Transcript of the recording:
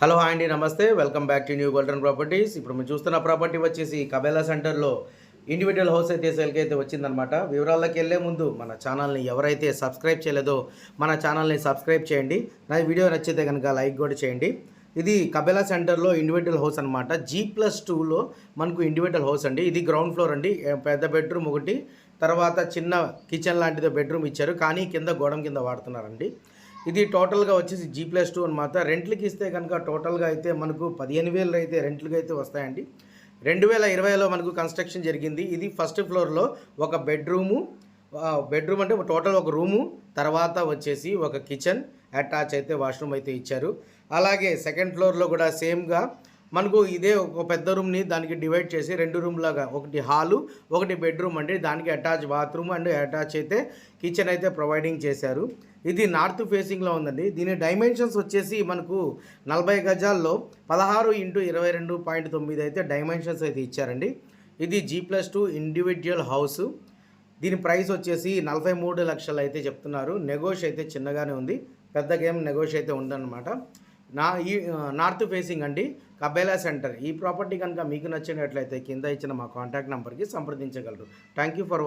Hello hi అండి నమస్తే. Welcome back to new golden properties. ఇప్పుడు మేము చూస్తున్న ప్రాపర్టీ వచ్చేసి కబేలా సెంటర్లో ఇండివిజువల్ హౌస్ అయితే సేల్కి అయితే వచ్చిందనమాట వివరాల్లోకి వెళ్ళే ముందు మన ఛానల్ని ఎవరైతే సబ్స్క్రైబ్ చేయలేదో మన ఛానల్ని సబ్స్క్రైబ్ చేయండి. నా వీడియో నచ్చితే కనుక లైక్ కూడా చేయండి. ఇది కబేలా సెంటర్లో ఇండివిజువల్ హౌస్ అనమాట జీ ప్లస్ టూలో మనకు ఇండివిజువల్ హౌస్ అండి. ఇది గ్రౌండ్ ఫ్లోర్ అండి. పెద్ద బెడ్రూమ్ ఒకటి. తర్వాత చిన్న కిచెన్ లాంటిది బెడ్రూమ్ ఇచ్చారు. కానీ కింద గోడం కింద వాడుతున్నారండి. ఇది టోటల్గా వచ్చేసి జీ ప్లస్ టూ అనమాట రెంట్లకి ఇస్తే కనుక టోటల్గా అయితే మనకు పదిహేను వేలు అయితే రెంట్లకి అయితే వస్తాయండి. రెండు వేల ఇరవైలో మనకు కన్స్ట్రక్షన్ జరిగింది. ఇది ఫస్ట్ ఫ్లోర్లో ఒక బెడ్రూము బెడ్రూమ్ అంటే టోటల్ ఒక రూము తర్వాత వచ్చేసి ఒక కిచెన్ అటాచ్ అయితే వాష్రూమ్ అయితే ఇచ్చారు. అలాగే సెకండ్ ఫ్లోర్లో కూడా సేమ్గా మనకు ఇదే ఒక పెద్ద రూమ్ని దానికి డివైడ్ చేసి రెండు రూమ్ లాగా ఒకటి హాలు ఒకటి బెడ్రూమ్ అండి. దానికి అటాచ్ బాత్రూమ్ అండ్ అటాచ్ అయితే కిచెన్ అయితే ప్రొవైడింగ్ చేశారు. ఇది నార్త్ ఫేసింగ్లో ఉందండి. దీని డైమెన్షన్స్ వచ్చేసి మనకు నలభై గజాల్లో పదహారు ఇంటూ ఇరవై రెండు పాయింట్ తొమ్మిది అయితే డైమెన్షన్స్ అయితే ఇచ్చారండి. ఇది G plus two individual house దీని ప్రైస్ వచ్చేసి నలభై మూడు లక్షలు అయితే చెప్తున్నారు. నెగోష్ అయితే చిన్నగానే ఉంది. పెద్దగా ఏం నెగోష్ అయితే ఉందన్నమాట నా ఈ నార్త్ ఫేసింగ్ అండి కబేలా సెంటర్. ఈ ప్రాపర్టీ కనుక మీకు నచ్చినట్లయితే కింద ఇచ్చిన మా కాంటాక్ట్ నెంబర్కి సంప్రదించగలరు. Thank you for